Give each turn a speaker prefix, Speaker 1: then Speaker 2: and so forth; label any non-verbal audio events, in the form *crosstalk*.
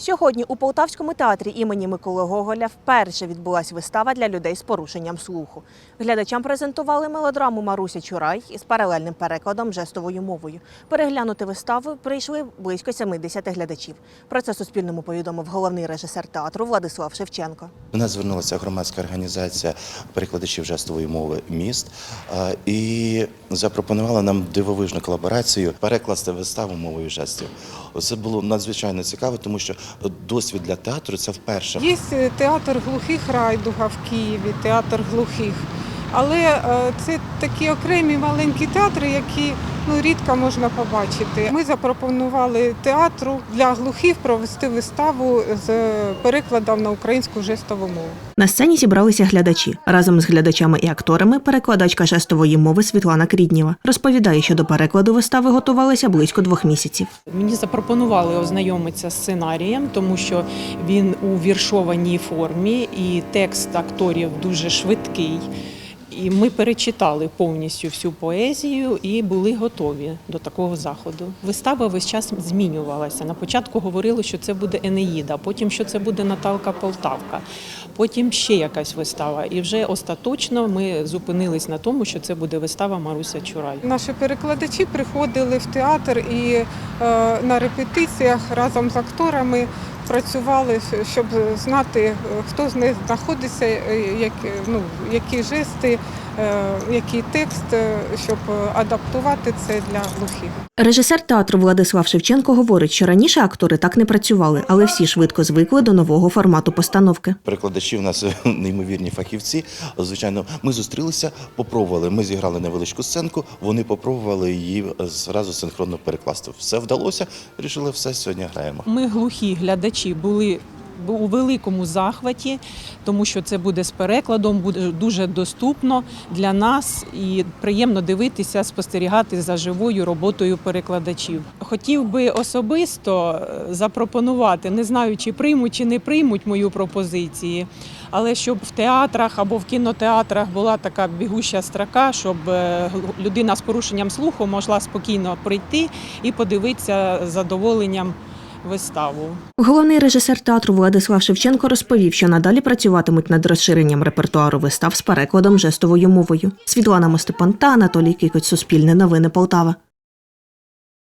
Speaker 1: Сьогодні у Полтавському театрі імені Миколи Гоголя вперше відбулася вистава для людей з порушенням слуху. Глядачам презентували мелодраму Маруся Чурай із паралельним перекладом жестовою мовою. Переглянути виставу прийшли близько 70 глядачів. Про це Суспільному повідомив головний режисер театру Владислав Шевченко.
Speaker 2: До нас звернулася громадська організація перекладачів жестової мови міст і запропонувала нам дивовижну колаборацію перекласти виставу мовою жестів. Це було надзвичайно цікаво, тому що досвід для театру це вперше.
Speaker 3: Є е, театр глухих Райдуга в Києві, театр глухих. Але е, це такі окремі маленькі театри, які ну, рідко можна побачити. Ми запропонували театру для глухих провести виставу з перекладом на українську жестову мову.
Speaker 1: На сцені зібралися глядачі. Разом з глядачами і акторами перекладачка жестової мови Світлана Крідніва розповідає, що до перекладу вистави готувалися близько двох місяців.
Speaker 4: Мені запропонували ознайомитися з сценарієм, тому що він у віршованій формі, і текст акторів дуже швидкий. І ми перечитали повністю всю поезію і були готові до такого заходу. Вистава весь час змінювалася. На початку говорили, що це буде Енеїда, потім що це буде Наталка Полтавка, потім ще якась вистава. І вже остаточно ми зупинились на тому, що це буде вистава Маруся Чурай.
Speaker 3: Наші перекладачі приходили в театр і е, на репетиціях разом з акторами працювали, щоб знати, е, хто з них знаходиться, е, як, ну, які жести, е, який текст, е, щоб адаптувати це для глухих.
Speaker 1: Режисер театру Владислав Шевченко говорить, що раніше актори так не працювали, але всі швидко звикли до нового формату постановки.
Speaker 2: Перекладачі у нас *laughs* неймовірні фахівці. Звичайно, ми зустрілися, попробували. Ми зіграли невеличку сценку. Вони попробували її зразу синхронно перекласти. Все вдалося. Рішили, все сьогодні граємо.
Speaker 4: Ми глухі глядачі були у великому захваті, тому що це буде з перекладом, буде дуже доступно для нас і приємно дивитися, спостерігати за живою роботою перекладачів. Хотів би особисто е, запропонувати, не знаю, чи приймуть чи не приймуть мою пропозиції. Але щоб в театрах або в кінотеатрах була така бігуща строка, щоб е, людина з порушенням слуху могла спокійно прийти і подивитися задоволенням виставу.
Speaker 1: Головний режисер театру Владислав Шевченко розповів, що надалі працюватимуть над розширенням репертуару вистав з перекладом жестовою мовою. Світлана Мостепан та Анатолій Кикоць, Суспільне новини Полтава.